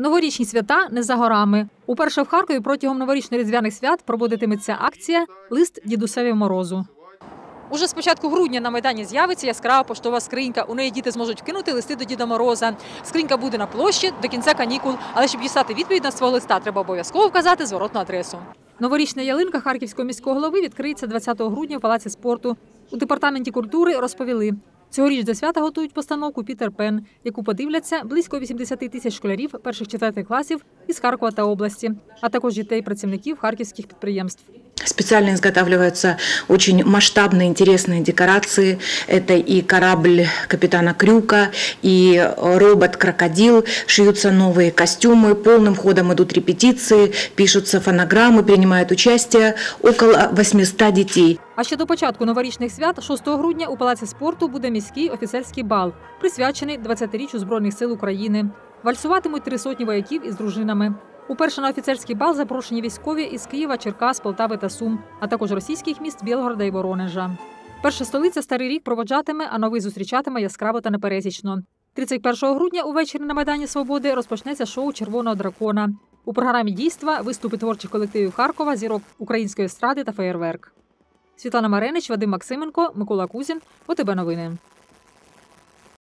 Новорічні свята не за горами. Уперше в Харкові протягом новорічно-різдвяних свят проводитиметься акція Лист дідусеві морозу. Уже з початку грудня на майдані з'явиться яскрава поштова скринька. У неї діти зможуть кинути листи до Діда Мороза. Скринька буде на площі до кінця канікул. Але щоб дістати відповідь на свого листа, треба обов'язково вказати зворотну адресу. Новорічна ялинка Харківського міського голови відкриється 20 грудня в Палаці спорту. У департаменті культури розповіли. Цьогоріч до свята готують постановку Пітер Пен, яку подивляться близько 80 тисяч школярів перших четвертих класів із Харкова та області, а також дітей працівників харківських підприємств. Специально изготавливаются очень масштабные, интересные декорации. Это и корабль капитана Крюка, и робот-крокодил. Шьются новые костюмы, полным ходом идут репетиции, пишутся фонограммы, принимают участие около 800 детей. А ще до початку новорічних свят 6 грудня у Палаці спорту буде міський офіцерський бал, присвячений 20-річчю Збройних сил України. Вальсуватимуть три сотні вояків із дружинами. Уперше на офіцерський бал запрошені військові із Києва, Черкас, Полтави та Сум, а також російських міст Білгорода і Воронежа. Перша столиця Старий рік проводжатиме, а новий зустрічатиме яскраво та непересічно. 31 грудня увечері на Майдані Свободи розпочнеться шоу Червоного дракона. У програмі дійства виступи творчих колективів Харкова, зірок української естради та феєрверк. Світлана Маренич, Вадим Максименко, Микола Кузін. ОТБ новини.